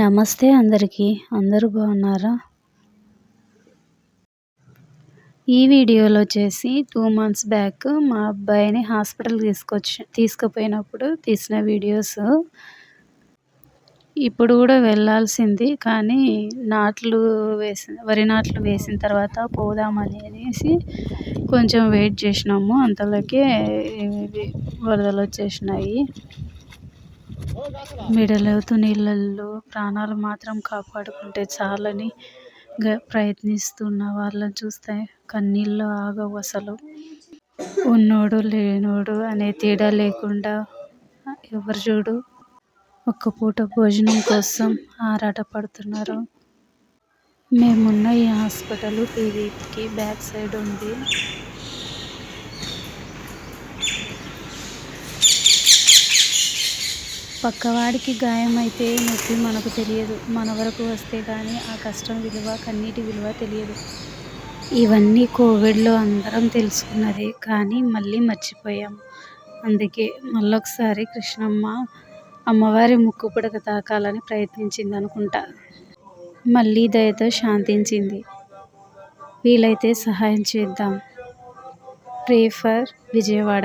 నమస్తే అందరికీ. అందరూ బాగున్నారా? ఈ వీడియోలో వచ్చేసి టూ మంత్స్ బ్యాక్ మా అబ్బాయిని హాస్పిటల్ తీసుకొచ్చి తీసుకుపోయినప్పుడు తీసిన వీడియోస్. ఇప్పుడు కూడా వెళ్ళాల్సింది కానీ నాట్లు వేసిన వరి నాట్లు వేసిన తర్వాత పోదామని అనేసి కొంచెం వెయిట్ చేసినాము. అంతలోకే వరదలు వచ్చేసినాయి. మిడలవుతూ నీళ్ళల్లో ప్రాణాలు మాత్రం కాపాడుకుంటే చాలని ప్రయత్నిస్తున్న వాళ్ళని చూస్తే కన్నీళ్ళు ఆగవు అసలు. ఉన్నోడు లేనోడు అనే తేడా లేకుండా ఎవరు చూడు? ఒక్క పూట భోజనం కోసం ఆరాటపడుతున్నారు. మేమున్న ఈ హాస్పిటల్ పీవీకి బ్యాక్ సైడ్ ఉంది. పక్కవాడికి గాయమైతే నొప్పి మనకు తెలియదు. మన వరకు వస్తే కానీ ఆ కష్టం విలువ కన్నీటి విలువ తెలియదు. ఇవన్నీ కోవిడ్లో అందరం తెలుసుకున్నదే. కానీ మళ్ళీ మర్చిపోయాం. అందుకే మళ్ళొకసారి కృష్ణమ్మ అమ్మవారి ముక్కు పుడక తాకాలని ప్రయత్నించింది అనుకుంటా. మళ్ళీ దయతో శాంతించింది. వీలైతే సహాయం చేద్దాం. Pray for Vijayawada.